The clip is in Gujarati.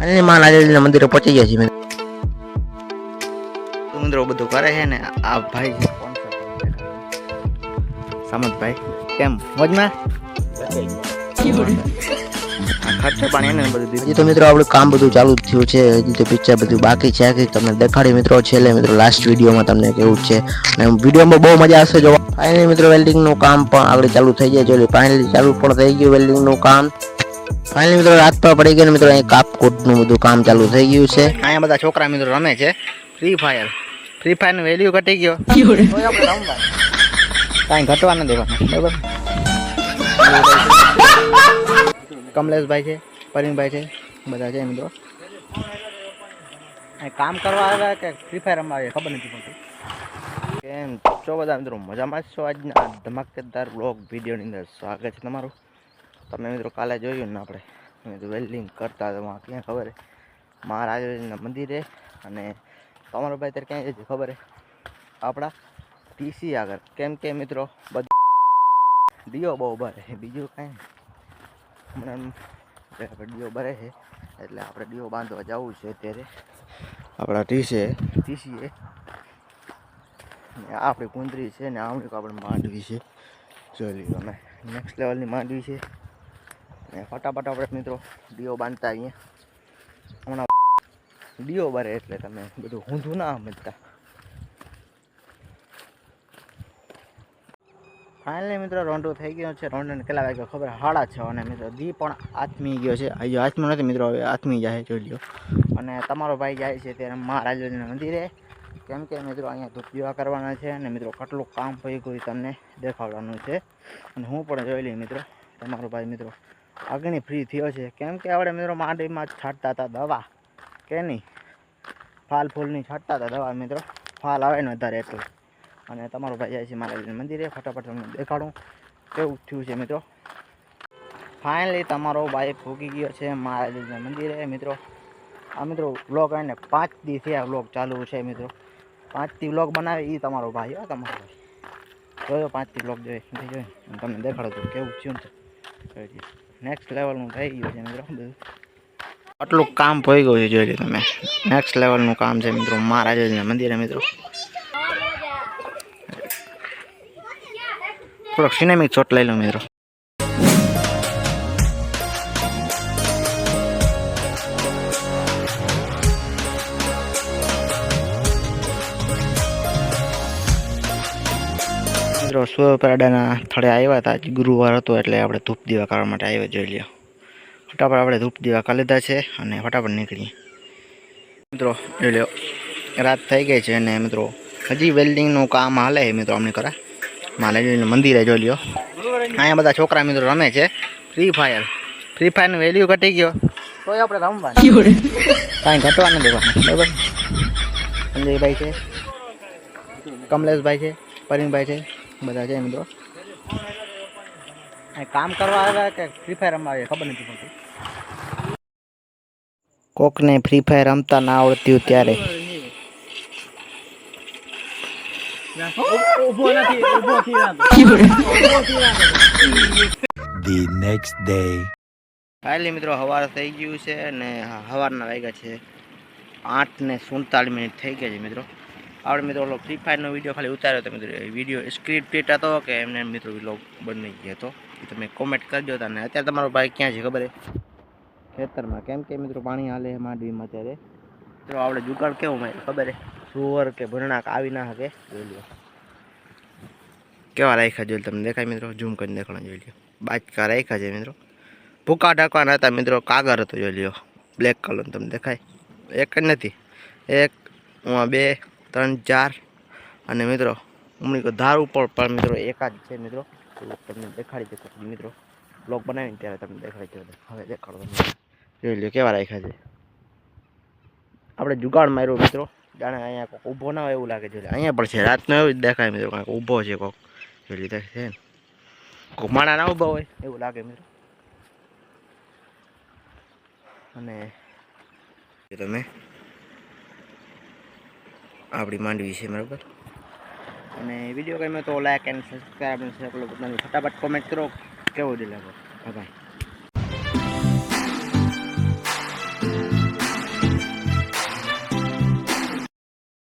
અને માં નારિયેળના મંદિરે પહોંચી ગયા છીએ મિત્રો. બધું કરે છે ને આ ભાઈ સામંતભાઈ. કેમ? મોજમાં? ખર્ચો પાણી એને બધું હજી તો મિત્રો આપણું કામ બધું ચાલુ જ થયું છે. હજી તો પિક્ચર બધું બાકી છે. કે તમને દેખાડી મિત્રો છેલ્લે મિત્રો લાસ્ટ વિડીયોમાં તમને કેવું છે. અને વિડીયોમાં બહુ મજા આવશે જોવા. ફાઇનલી મિત્રો વેલ્ડિંગનું કામ પણ આગળ ચાલુ થઈ જાય. જો ફાઇનલી ચાલુ પણ થઈ ગયું વેલ્ડિંગનું કામ. ફાઇનલી મિત્રો રાત પર પડી ગઈ ને મિત્રો અહીં કાપકોટનું બધું કામ ચાલુ થઈ ગયું છે. અહીંયા બધા છોકરા મિત્રો રમે છે. ફ્રી ફાયર ફ્રી ફાયરનો વેલ્યુ ઘટી ગયો. કાંઈ ઘટવા ન દેવાનું. બરાબર? કમલેશભાઈ છે પરિણભાઈ છે બધા છે મિત્રો. કામ કરવા આવ્યા કે ફ્રી ફાયર રમવા આવ્યા ખબર નથી પડતી. કેમ? છો બધા મિત્રો મજામાં જ છો આજના ધમાકેદાર બ્લોગ વિડીયોની અંદર. સ્વાગત છે તમારું. તમે મિત્રો કાલે જોયું ને આપણે. વેલ્ડિંગ કરતા હતા ક્યાં ખબર મહારાજના મંદિરે અને તમારો ભાઈ ત્યારે ક્યાં છે ખબર આપણા ટીસી આગળ. કેમ કે મિત્રો બધું ડીઓ બહુ ભરે છે. બીજું કાંઈ. હમણાં આપણે ડીઓ ભરે છે, એટલે આપણે ડીઓ બાંધવા જવું છે અત્યારે. આપણા ટીસે, ટીસીએ. ને આપણી કુંદરી છે ને આમણી આપણે માંડવી છે. જોઈ લ્યો અમે નેક્સ્ટ લેવલની માંડવી છે. ને ફટાફટ આપણે મિત્રો ડીઓ બાંધતા અહીંયા હમણાં ડીઓ બરે એટલે તમે બધું ઊંધું ના સમજતા. ફાઇનલી મિત્રો રોંડો થઈ ગયો છે. રોંડોને કેટલા વાગ્યો ખબર? હાડા છે અને મિત્રો દી પણ આથમી ગયો છે. હજુ આથમી નથી મિત્રો, હવે આથમી જાય જોઈ લ્યો. અને તમારો ભાઈ જાય છે ત્યારે મહારાજના મંદિરે. કેમ કે મિત્રો અહીંયા ધૂપ દીવા કરવાના છે અને મિત્રો કેટલું કામ પડી ગયું તમને દેખાડવાનું છે. અને હું પણ જોઈ લઈ મિત્રો, તમારો ભાઈ મિત્રો. આગળની ફ્રી થયો છે. કેમ કે આપણે મિત્રો માંડવીમાં છાંટતા હતા દવા. કે નહીં? ફાલ ફૂલની છાંટતા હતા દવા મિત્રો. ફાલ આવે ને વધારે એટલું. અને તમારો ભાઈ જાય છે મારા મંદિરે. ફટાફટ તમને દેખાડું. કેવું થયું છે મિત્રો? ફાઇનલી તમારો ભાઈ ફૂકી ગયો છે મહારાજના મંદિરે મિત્રો. આ મિત્રો બ્લોગ આવીને પાંચ દી આ વ્લોગ ચાલુ છે મિત્રો. પાંચથી બ્લોગ બનાવે એ તમારો ભાઈ, હો, તમારો ભાઈ. જોયો પાંચથી બ્લોગ જોઈએ જોઈ તમને દેખાડો તો કેવું થયું છે. નેક્સ્ટ લેવલનું થઈ ગયું છે મિત્રો બધું. આટલું કામ પડી ગયું છે, જોઈ લો તમે. નેક્સ્ટ લેવલનું કામ છે મિત્રો મહારાજાજીના મંદિરે મિત્રો. થોડોક સિનેમિક શોટ લઈ લો મિત્રો. મિત્રો સૂર્યપરાડાના સ્થળે આવ્યા હતા. આજ ગુરુવાર હતો એટલે આપણે ધૂપ દીવા કરવા માટે આવ્યા જોઈ લ્યો. ફટાફટ આપણે ધૂપ દીવા કરી લીધા છે અને ફટાફટ નીકળીએ. મિત્રો જોઈ લ્યો રાત થઈ ગઈ છે અને મિત્રો હજી વેલ્ડિંગનું કામ હાલે છે મિત્રો અમને કરા માલેજીનું મંદિરે જોઈ લ્યો. અહીંયા બધા છોકરા મિત્રો રમે છે. ફ્રી ફાયર ફ્રી ફાયરનો વેલ્યુ ઘટી ગયો. તોય આપણે રમવા કાંઈ ઘટવા નથી બરાબર? સંજયભાઈ છે કમલેશભાઈ છે પરિણભાઈ છે. બધા છે મિત્રો. કામ કરવા આવ્યા કે ફ્રી ફાયર રમવા આવ્યા ખબર નથી પડતી. કોકને ફ્રી ફાયર રમતા ના આવડતી હોય ત્યારે. The next day. હાલી મિત્રો હવાર થઈ ગયું છે અને હવારના વાગ્યા છે. આઠ ને સુડતાલીસ મિનિટ થઈ ગયા છે મિત્રો. આપણે મિત્રો ઓલો ફ્રી ફાયરનો વીડિયો ખાલી ઉતાર્યો હતો મિત્રો વીડિયો સ્ક્રીન પ્રિન્ટ હતો કે એમને મિત્રો વિલોગ બની ગયો હતો એ તમે કોમેન્ટ કરજો અને અત્યારે તમારો ભાઈ ક્યાં છે ખબર છે? ખેતરમાં. કેમ કે મિત્રો પાણી હાલે માંડવીમાં અત્યારે. મિત્રો આપણે જુગાડ કેવું મારે ખબર છે? સુવર કે ભરણાક આવી ના શકે. જોઈ લો કેવા રાખ્યા જોઈ તમને દેખાય મિત્રો? ઝૂમ કરીને દેખાડો જોઈ લો બાચકા રાખ્યા છે મિત્રો. ભૂકા ઢાંકવાના હતા મિત્રો. કાગર હતો જોઈ લ્યો. બ્લેક કલર તમને દેખાય. એક જ નથી. એક બે ત્રણ, ચાર. અને મિત્રો કોઈ ધાર ઉપર પણ મિત્રો એકાદ છે મિત્રો. તમને દેખાડી દે મિત્રો. બ્લોગ બનાવીને ત્યારે તમને દેખાડી દે હવે દેખાડો જોઈ લો કેવા રાખ્યા છે. આપણે જુગાડ માર્યો મિત્રો. જાણે અહીંયા કોઈક ઊભો ના હોય એવું લાગે છે. અહીંયા પણ છે. રાતનો એવું જ દેખાય મિત્રો. કાંઈક ઊભો છે કોક. જોઈ લીધા છે ને. કોઈક માણા ના ઊભા હોય એવું લાગે મિત્રો. અને તમે આપણી માંડવી છે, બરાબર? અને વીડિયો ગમ્યો તો લાઈક એન્ડ સબસ્ક્રાઈબ અને શેર કરો ફટાફટ કોમેન્ટ કરો. કેવો દિલ લાગો બાય